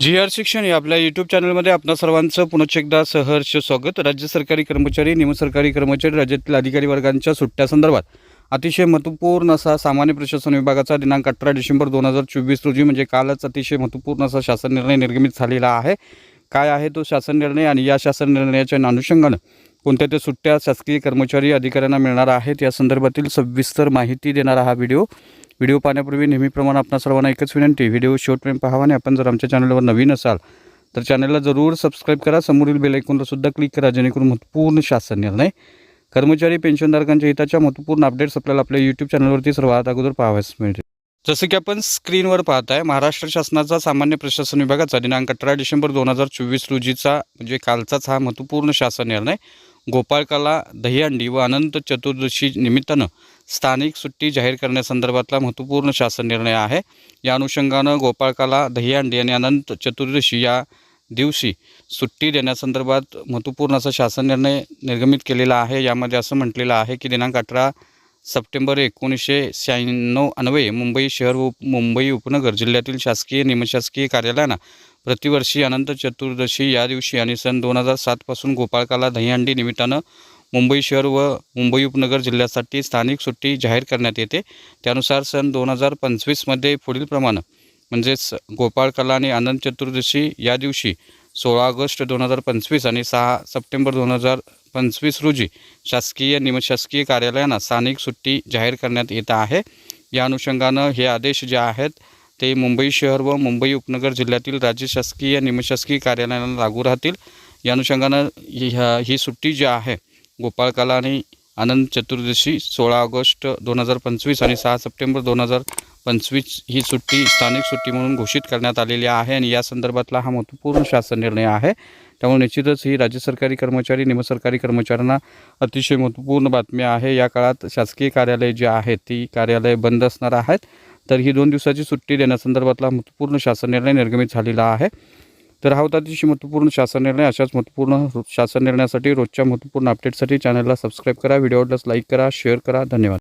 जी R शिक्षण या आपल्या यूट्यूब चॅनलमध्ये आपणा सर्वांचं पुनश्च एकदा सहर्ष स्वागत. राज्य सरकारी कर्मचारी निमसरकारी कर्मचारी राज्यातील अधिकारी वर्गांच्या सुट्ट्यासंदर्भात अतिशय महत्त्वपूर्ण असा सामान्य प्रशासन विभागाचा दिनांक अठरा डिसेंबर दोन हजार चोवीस रोजी म्हणजे कालच अतिशय महत्त्वपूर्ण असा शासन निर्णय निर्गमित झालेला आहे. काय आहे तो शासन निर्णय? आणि या शासन निर्णयाच्या अनुषंगानं कोणत्या त्या सुट्ट्या शासकीय कर्मचारी अधिकाऱ्यांना मिळणार आहेत? या संदर्भातील सविस्तर माहिती देणारा हा व्हिडिओ व्हिडिओ पाहण्यापूर्वी नेहमीप्रमाणे आपणा सर्वांना एकच विनंती व्हिडिओ शेवटपर्यंत पाहावा आणि आपण जर आमच्या चॅनलवर नवीन असाल तर चॅनलला जरूर सबस्क्राईब करा. समोरील बेलायकॉनला सुद्धा क्लिक करा जेणेकरून महत्त्वपूर्ण शासन निर्णय कर्मचारी पेन्शनधारकांच्या हिताच्या महत्त्वपूर्ण अपडेट्स आपल्याला आपल्या यूट्यूब चॅनलवरती सर्वात अगोदर पाहावयास मिळते जसं की आपण स्क्रीनवर पाहताय महाराष्ट्र शासनाचा सामान्य प्रशासन विभागाचा दिनांक अठरा डिसेंबर दोन हजार चोवीस रोजीचा म्हणजे कालचाच हा महत्त्वपूर्ण शासन निर्णय गोपाळकाला दहीहंडी व अनंत चतुर्दशी निमित्तानं स्थानिक सुट्टी जाहीर करण्यासंदर्भातला महत्त्वपूर्ण शासन निर्णय आहे. या अनुषंगानं गोपाळकाला दहीहंडी आणि अनंत चतुर्दशी या दिवशी सुट्टी देण्यासंदर्भात महत्त्वपूर्ण असा शासन निर्णय निर्गमित केलेला आहे. यामध्ये असं म्हटलेलं आहे की दिनांक अठरा सप्टेंबर एकोणीसशे शहाण्णव अन्वये मुंबई शहर व मुंबई उपनगर जिल्ह्यातील शासकीय निमशासकीय कार्यालयांना प्रतिवर्षी अनंत चतुर्दशी या दिवशी आणि सन दोन हजार सातपासून गोपाळकाला दहीहंडी निमित्तानं मुंबई शहर व मुंबई उपनगर जिल्ह्यासाठी स्थानिक सुट्टी जाहीर करण्यात येते. त्यानुसार सन दोन हजार पंचवीसमध्ये पुढीलप्रमाणे म्हणजेच गोपाळकाला आणि अनंत चतुर्दशी या दिवशी सोळा ऑगस्ट दोन हजार पंचवीस आणि सहा सप्टेंबर दोन हजार पंचवीस रोजी शासकीय निमशासकीय कार्यालयांना स्थानिक सुट्टी जाहीर करण्यात येत आहे. या अनुषंगानं हे आदेश जे आहेत ते मुंबई शहर व मुंबई उपनगर जिल्ह्यातील राज्य शासकीय निमशासकीय कार्यालयांना लागू राहतील. या अनुषंगानं ह्या- ही सुट्टी जी आहे गोपाळकाला आणि आनंद चतुर्दशी सोळा ऑगस्ट दोन हजार पंचवीस आणि सहा सप्टेंबर दोन हजार पंचवीस ही सुट्टी स्थानिक सुट्टी म्हणून घोषित करण्यात आलेली आहे आणि या संदर्भातला हा महत्त्वपूर्ण शासन निर्णय आहे. त्यामुळे निश्चितच ही राज्य सरकारी कर्मचारी निमसरकारी कर्मचाऱ्यांना अतिशय महत्त्वपूर्ण बातमी आहे. या काळात शासकीय कार्यालय जी आहेत ती कार्यालय बंद असणार आहेत. तर ही दोन दिवसाची सुट्टी देण्यासंदर्भातला महत्त्वपूर्ण शासन निर्णय निर्गमित झालेला आहे. तर हा होता तिची महत्त्वपूर्ण शासन निर्णय. अशाच महत्त्वपूर्ण शासन निर्णयासाठी रोजच्या महत्त्वपूर्ण अपडेटसाठी चॅनलला सबस्क्राईब करा. व्हिडिओ आवडल्यास लाईक करा शेअर करा. धन्यवाद.